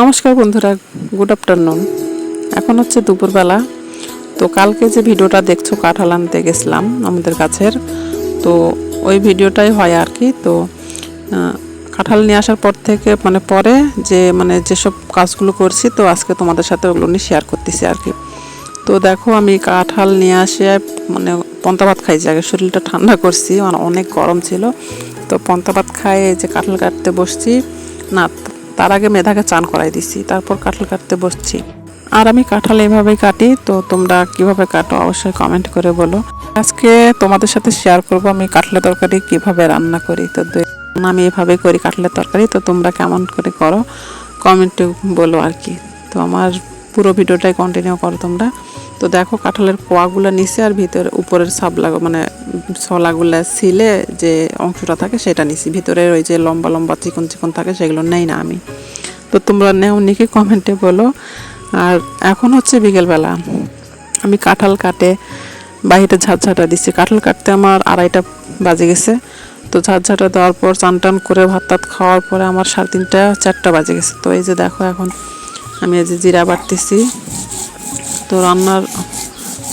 নমস্কার বন্ধুরা good afternoon এখন হচ্ছে দুপুরবেলা। তো কালকে যে ভিডিওটা দেখছ, কাঁঠাল আনতে গেছিলাম আমাদের কাছের। তো ওই ভিডিওটাই হয় আর কি। তো কাঁঠাল নিয়ে আসার পর থেকে মানে পরে যে মানে যেসব কাজগুলো করছি, তো আজকে তোমাদের সাথে ওগুলো নিয়ে শেয়ার করতেছি আর কি। তো দেখো, আমি কাঁঠাল নিয়ে আসে মানে পন্তা ভাত খাইছি। আগে শরীরটা ঠান্ডা করছি মানে অনেক গরম ছিল। তো পন্তা ভাত খাই যে কাঁঠাল কাটতে বসছি না তার আগে মেধাকে চান করাই দিছি, তারপর কাঁঠাল কাটতে বসছি। আর আমি কাঁঠাল এভাবেই কাটি, তো তোমরা কীভাবে কাটো অবশ্যই কমেন্ট করে বলো। আজকে তোমাদের সাথে শেয়ার করব আমি কাঁঠালের তরকারি কীভাবে রান্না করি। তো আমি এভাবে করি কাঁঠালের তরকারি, তো তোমরা কেমন করে করো কমেন্টে বলো আর কি। তো আমার পুরো ভিডিওটাই কন্টিনিউ করো তোমরা। তো দেখো কাঁঠালের কোয়াগুলো নিচে আর ভিতরে উপরের সাবলা মানে ছলাগুলো ছিলে যে অংশটা থাকে সেটা নিছি। ভিতরে ওই যে লম্বা লম্বা চিকন চিকন থাকে সেগুলো নেই না আমি। তো তোমরা নেও, নাকি কমেন্টে বলো। আর এখন হচ্ছে বিকেলবেলা। আমি কাঁঠাল কাটে, বাহিরে ঝাঁঝাটা দিচ্ছি কাঁঠাল কাটতে আমার আড়াইটা বাজে গেছে। তো ঝাঁঝাটা দেওয়ার পর চান টান করে ভাত টাত খাওয়ার পরে আমার সাড়ে তিনটা, চারটা বাজে গেছে। তো এই যে দেখো এখন আমি এই যে জিরা বাটতেছি তো রান্নার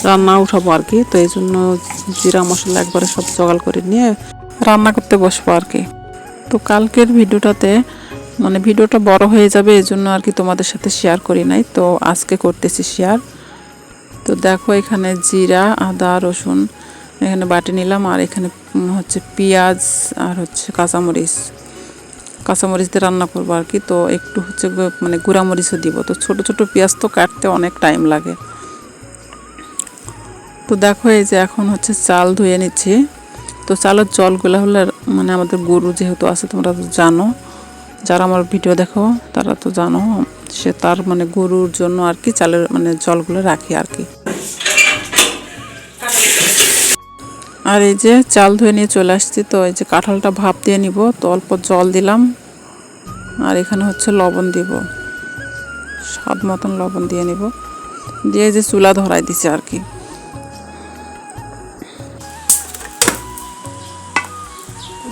রান্না উঠাবো আর কি। তো এই জন্য জিরা মশলা একবারে সব জোগাড় করে নিয়ে রান্না করতে বসবো আর কি। তো কালকের ভিডিওটাতে মানে ভিডিওটা বড় হয়ে যাবে এই জন্য আর কি তোমাদের সাথে শেয়ার করি নাই। তো আজকে করতেছি শেয়ার তো দেখো এখানে জিরা, আদা, রসুন এখানে বাটি নিলাম আর এখানে হচ্ছে পেঁয়াজ আর হচ্ছে কাঁচামরিচ। কাঁচামরিচ দিয়ে রান্না করব আর কি। তো একটু হচ্ছে মানে গুঁড়ামরিচও দিব। তো ছোট ছোট পেঁয়াজ তো কাটতে অনেক টাইম লাগে। তো দেখো এই যে এখন হচ্ছে চাল ধুয়ে নিচ্ছি। তো চালের জলগুলো হলে মানে আমাদের গরু যেহেতু আছে, তোমরা তো জানো। যারা আমার ভিডিও দেখো, তারা তো জানো, সে তার মানে গরুর জন্য আর কি চালের মানে জলগুলো রাখি আর কি। আর এই যে চাল ধুয়ে নিয়ে চলে আসছি। তো এই যে কাঁঠালটা ভাপ দিয়ে নিব। তো অল্প জল দিলাম। আর এখানে হচ্ছে লবণ দিব। স্বাদ মতন লবণ দিয়ে নিব। দিয়ে যে চুলা ধরাই দিছে আর কি।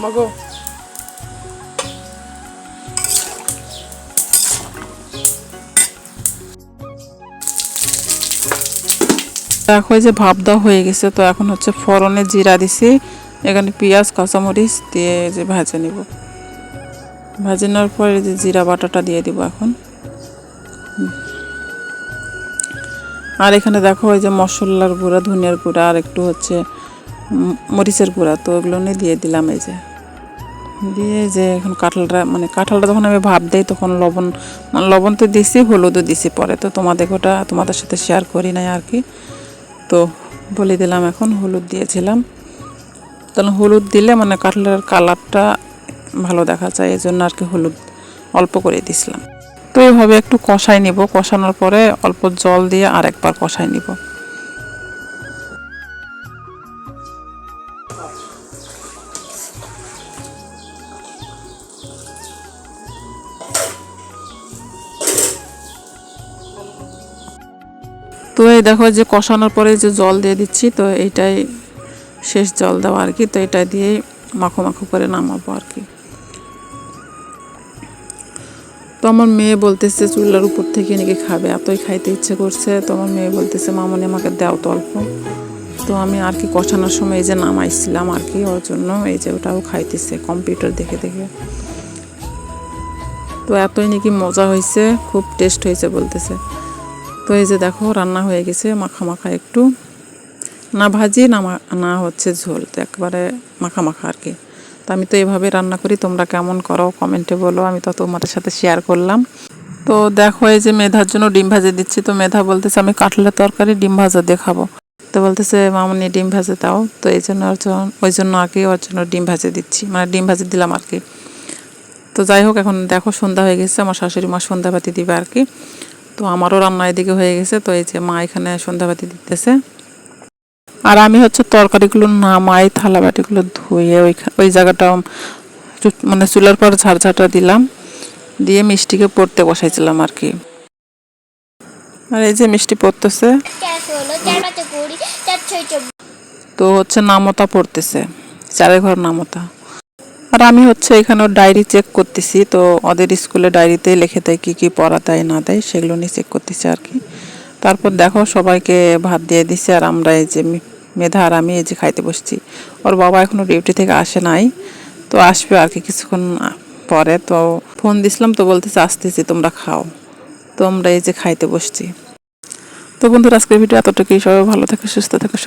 মগো। দেখো যে ভাপ দেওয়া হয়ে গেছে তো এখন হচ্ছে ফোড়নে জিরা দিছি। এখানে পেঁয়াজ কাঁচামরিচ দিয়ে যে ভেজে নিব। ভেজে নেওয়ার পর যে জিরা বাটাটা দিয়ে দিব এখন। আর এখানে দেখো ওই যে মশলার গুঁড়া, ধনিয়ার গুঁড়া আর একটু হচ্ছে মরিচের গুঁড়া, তো ওগুলো নিয়ে দিয়ে দিলাম এই যে। দিয়ে যে এখন কাঁঠালটা মানে কাঁঠালটা যখন আমি ভাব দেই তখন লবণ মানে লবণ তো দিছি, হলুদও দিছি পরে, তো তোমাদের ওটা তোমাদের সাথে শেয়ার করি নাই আর কি। তো বলে দিলাম এখন, হলুদ দিয়েছিলাম। তাহলে হলুদ দিলে মানে কাঁঠালের কালারটা ভালো দেখা যায় এই জন্য আর কি হলুদ অল্প করে দিছিলাম। তো এইভাবে একটু কষাই নিব। কষানোর পরে অল্প জল দিয়ে আর একবার কষাই নিব। তো এই দেখো যে কষানোর পরে যে জল দিয়ে দিচ্ছি, তো এইটাই শেষ জল দেওয়া আর কি। তো এটা দিয়েই মাখো মাখো করে নামাবো আর কি। তো আমার মেয়ে বলতেছে চুলার উপর থেকে নাকি খাবে। এতই খাইতে ইচ্ছে করছে, তো আমার মেয়ে বলতেছে, মামনি, আমাকে দাও তো অল্প। তো আমি আর কি কষানোর সময় এই যে নামাইছিলাম আর কি, ওর জন্য এই যে ওটাও খাইতেছে কম্পিউটার দেখে দেখে। তো এতই নাকি মজা হয়েছে খুব টেস্ট হয়েছে বলতেছে। তো এই যে দেখো, রান্না হয়ে গেছে, মাখা মাখা একটু। না ভাজি, না না হচ্ছে ঝোল, তো একবারে মাখা মাখা আর কি। তো আমি তো এভাবে রান্না করি, তোমরা কেমন করো কমেন্টে বলো, আমি তো তোমাদের সাথে শেয়ার করলাম। তো দেখো এই যে মেধার জন্য ডিম ভাজে দিচ্ছি, তো মেধা বলতেছে, আমি কাটলের তরকারি, ডিম ভাজা দেখাবো তো বলতেছে, মামনি, ডিম ভাজে দাও। তো এই জন্য ওই জন্য আর কি ওর জন্য ডিম ভাজে দিচ্ছি মানে ডিম ভাজে দিলাম আর কি। তো যাই হোক, এখন দেখো সন্ধ্যা হয়ে গেছে, আমার শাশুড়ি মা সন্ধ্যাবাতি দিবে আর কি। তো আমারও রান্না এদিকে হয়ে গেছে, তো এই যে মা এখানে সন্ধ্যাবাতি দিতেছে। আর আমি হচ্ছে তরকারিগুলো নামাই থালা বাটিগুলো ধুয়ে ওই ওই জায়গাটা মানে চুলার পর ঝাড়ঝাড়টা দিলাম, দিয়ে মিষ্টিকে পড়তে বসাইছিলাম আর কি। আর এই যে মিষ্টি পড়তেছে। তো হচ্ছে নামতা পড়তেছে চারে ঘর নামতা। আর আমি হচ্ছে এখানে ডায়েরি চেক করতেছি, তো ওদের স্কুলে ডায়েরিতে লিখে দেয় কী কী পড়া দেয়, না দেয়, সেগুলো নিয়ে চেক করতেছি আর কি। তারপর দেখো সবাইকে ভাত দিয়ে দিছে, আর আমরা এই যে মেধা আর আমি এই যে খাইতে বসছি। ওর বাবা এখনও ডিউটি থেকে আসে নাই, তো আসবে আর কি কিছুক্ষণ পরে। তো ফোন দিছিলাম, তো বলতেছে আসতেছি, তোমরা খাও। তোমরা এই যে খাইতে বসছি। তো বন্ধুরা, আজকের ভিডিও এতটুকুই। সবাই ভালো থাকে, সুস্থ থাকে